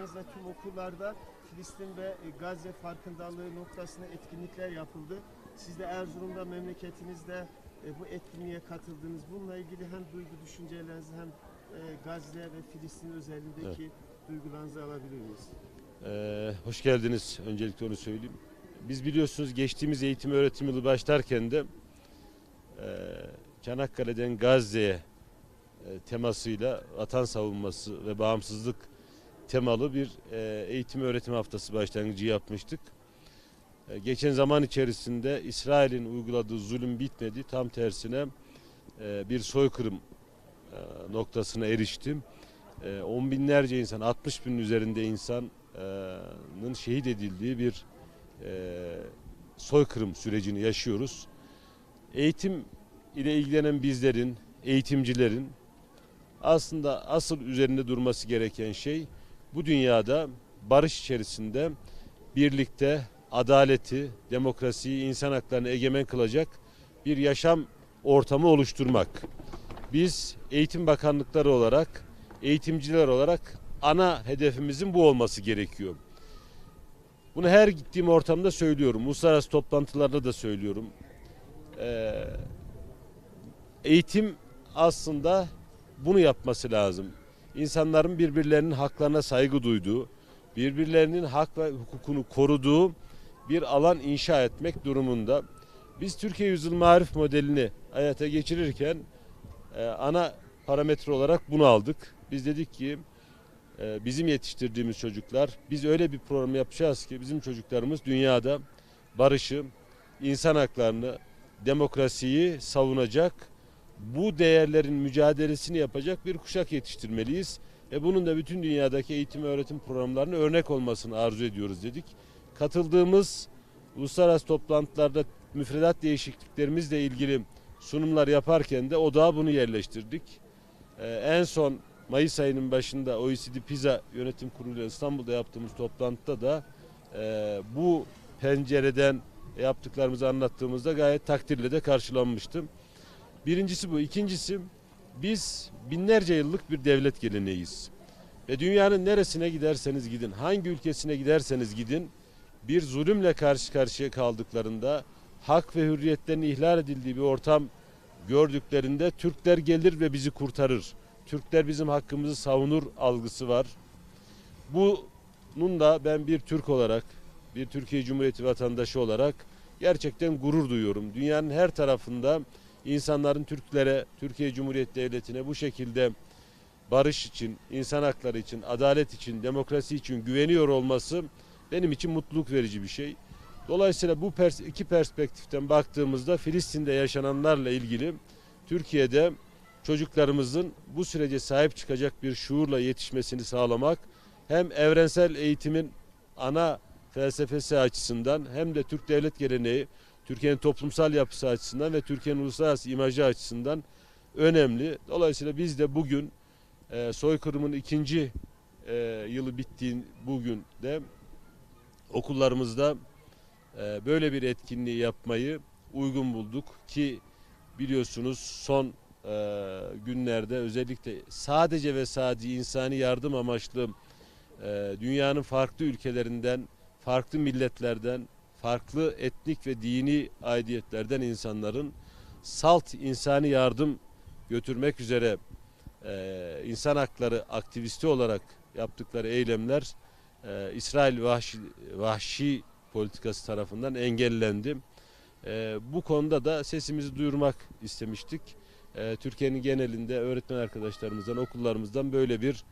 çalışmalarınızla tüm okullarda Filistin ve e, Gazze farkındalığı noktasında etkinlikler yapıldı. Siz de Erzurum'da memleketinizde e, bu etkinliğe katıldınız. Bununla ilgili hem duygu düşüncelerinizi hem e, Gazze ve Filistin özelindeki duygularınızı alabilir miyiz? Ee, hoş geldiniz. Öncelikle onu söyleyeyim. Biz biliyorsunuz geçtiğimiz eğitim öğretim yılı başlarken de e, Çanakkale'den Gazze'ye e, temasıyla vatan savunması ve bağımsızlık temalı bir e, eğitim öğretim haftası başlangıcı yapmıştık. E, geçen zaman içerisinde İsrail'in uyguladığı zulüm bitmedi. Tam tersine e, bir soykırım e, noktasına eriştim. E, on binlerce insan, 60 binin üzerinde insanın şehit edildiği bir e, soykırım sürecini yaşıyoruz. Eğitim ile ilgilenen bizlerin, eğitimcilerin aslında asıl üzerinde durması gereken şey bu dünyada barış içerisinde birlikte adaleti, demokrasiyi, insan haklarını egemen kılacak bir yaşam ortamı oluşturmak. Biz eğitim bakanlıkları olarak, eğitimciler olarak ana hedefimizin bu olması gerekiyor. Bunu her gittiğim ortamda söylüyorum. Uluslararası toplantılarda da söylüyorum. Ee, eğitim aslında bunu yapması lazım. İnsanların birbirlerinin haklarına saygı duyduğu, birbirlerinin hak ve hukukunu koruduğu bir alan inşa etmek durumunda. Biz Türkiye Yüzyıl Marif modelini hayata geçirirken e, ana parametre olarak bunu aldık. Biz dedik ki e, bizim yetiştirdiğimiz çocuklar, biz öyle bir program yapacağız ki bizim çocuklarımız dünyada barışı, insan haklarını, demokrasiyi savunacak, bu değerlerin mücadelesini yapacak bir kuşak yetiştirmeliyiz. Ve bunun da bütün dünyadaki eğitim öğretim programlarına örnek olmasını arzu ediyoruz dedik. Katıldığımız uluslararası toplantılarda müfredat değişikliklerimizle ilgili sunumlar yaparken de odağa bunu yerleştirdik. Ee, en son Mayıs ayının başında OECD PISA Yönetim Kurulu İstanbul'da yaptığımız toplantıda da e, bu pencereden yaptıklarımızı anlattığımızda gayet takdirle de karşılanmıştım. Birincisi bu. İkincisi biz binlerce yıllık bir devlet geleneğiyiz. Ve dünyanın neresine giderseniz gidin, hangi ülkesine giderseniz gidin bir zulümle karşı karşıya kaldıklarında hak ve hürriyetlerin ihlal edildiği bir ortam gördüklerinde Türkler gelir ve bizi kurtarır. Türkler bizim hakkımızı savunur algısı var. Bunun da ben bir Türk olarak, bir Türkiye Cumhuriyeti vatandaşı olarak gerçekten gurur duyuyorum. Dünyanın her tarafında insanların Türklere, Türkiye Cumhuriyeti Devleti'ne bu şekilde barış için, insan hakları için, adalet için, demokrasi için güveniyor olması benim için mutluluk verici bir şey. Dolayısıyla bu pers- iki perspektiften baktığımızda Filistin'de yaşananlarla ilgili Türkiye'de çocuklarımızın bu sürece sahip çıkacak bir şuurla yetişmesini sağlamak hem evrensel eğitimin ana felsefesi açısından hem de Türk devlet geleneği, Türkiye'nin toplumsal yapısı açısından ve Türkiye'nin uluslararası imajı açısından önemli. Dolayısıyla biz de bugün e, soykırımın ikinci e, yılı bittiğin bugün de okullarımızda e, böyle bir etkinliği yapmayı uygun bulduk ki biliyorsunuz son günlerde özellikle sadece ve sadece insani yardım amaçlı dünyanın farklı ülkelerinden, farklı milletlerden, farklı etnik ve dini aidiyetlerden insanların salt insani yardım götürmek üzere e, insan hakları aktivisti olarak yaptıkları eylemler e, İsrail vahşi, vahşi politikası tarafından engellendi. E, bu konuda da sesimizi duyurmak istemiştik. E, Türkiye'nin genelinde öğretmen arkadaşlarımızdan, okullarımızdan böyle bir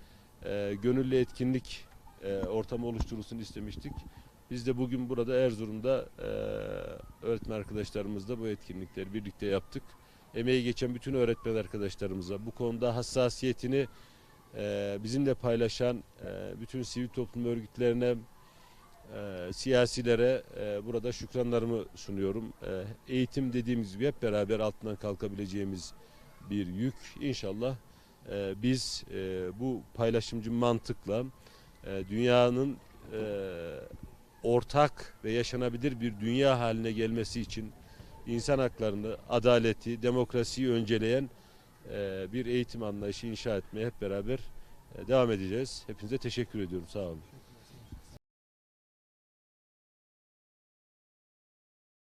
e, gönüllü etkinlik e, ortamı oluşturulsun istemiştik. Biz de bugün burada Erzurum'da e, öğretmen arkadaşlarımızla bu etkinlikleri birlikte yaptık. Emeği geçen bütün öğretmen arkadaşlarımıza bu konuda hassasiyetini e, bizimle paylaşan e, bütün sivil toplum örgütlerine, e, siyasilere e, burada şükranlarımı sunuyorum. E, eğitim dediğimiz gibi hep beraber altından kalkabileceğimiz bir yük. İnşallah e, biz e, bu paylaşımcı mantıkla e, dünyanın e, ortak ve yaşanabilir bir dünya haline gelmesi için insan haklarını, adaleti, demokrasiyi önceleyen e, bir eğitim anlayışı inşa etmeye hep beraber e, devam edeceğiz. Hepinize teşekkür ediyorum. Sağ olun.